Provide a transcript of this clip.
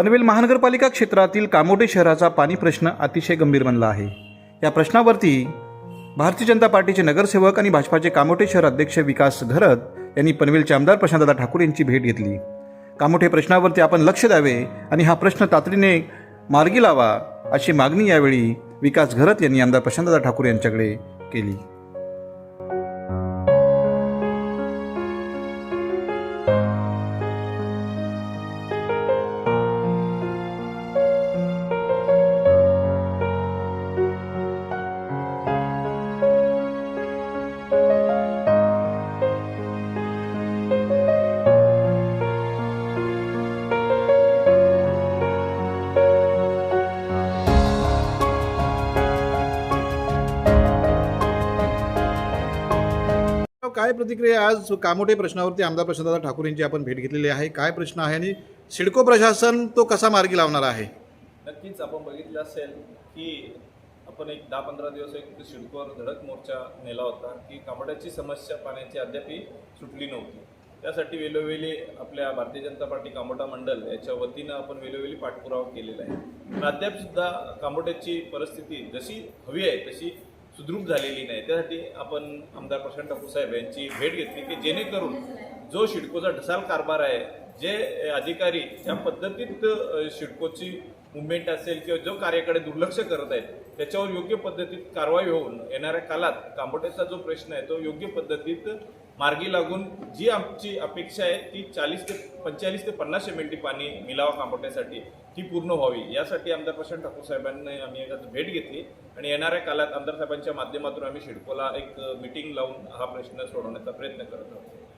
पनवेल महानगरपालिका क्षेत्रातील कामोटे शहराचा पाणी प्रश्न अतिशय गंभीर बनला आहे. या प्रश्नावरती भारतीय जनता पार्टीचे नगरसेवक आणि भाजपाचे कामोटे शहर अध्यक्ष विकास घरत यांनी पनवेलचे आमदार प्रशांतदादा ठाकूर यांची भेट घेतली. कामोठे प्रश्नावरती आपण लक्ष द्यावे आणि हा प्रश्न तातडीने मार्गी लावा अशी मागणी यावेळी विकास घरत यांनी आमदार प्रशांतदादा ठाकूर यांच्याकडे केली. काय प्रतिक्रिया आज कामोटे प्रश्नावरती आमदार प्रशांतदा ठाकूर यांची आपण भेट घेतलेली आहे. काय प्रश्न आहे आणि सिडको प्रशासन तो कसा मार्गी लावणार आहे? नक्कीच आपण बघितलं असेल की आपण एक दहा पंधरा दिवस एक सिडकोवर धडक मोर्चा नेला होता की कांबड्याची समस्या पाण्याची अद्यापही सुटली नव्हती. त्यासाठी वेळोवेळी आपल्या भारतीय जनता पार्टी कांबोटा मंडल याच्या वतीनं आपण वेळोवेळी पाठपुरावा केलेला आहे. पण अद्याप सुद्धा कांबोट्याची परिस्थिती जशी हवी आहे तशी सुदृढ झालेली नाही. त्यासाठी आपण आमदार प्रशांत ठाकूर साहेब यांची भेट घेतली की जेणेकरून जो शिडकोचा ढसाल कारभार आहे जे अधिकारी ज्या पद्धतीत शिडकोची मुवमेंट असेल किंवा जो कार्याकडे दुर्लक्ष करत आहेत त्याच्यावर योग्य पद्धतीत कारवाई होऊन येणाऱ्या काळात कांबोटेचा जो प्रश्न आहे तो योग्य पद्धतीत मार्गी लागून जी आमची अपेक्षा आहे ती चाळीस ते पंचेचाळीस ते पन्नास एम एल टी पाणी मिलावा कांबवण्यासाठी ती पूर्ण व्हावी. यासाठी आमदार प्रशांत ठाकूर साहेबांनी आम्ही एकदा भेट घेतली आणि येणाऱ्या काळात आमदार साहेबांच्या माध्यमातून आम्ही शिडकोला एक मिटिंग लावून हा प्रश्न सोडवण्याचा प्रयत्न करत आहोत.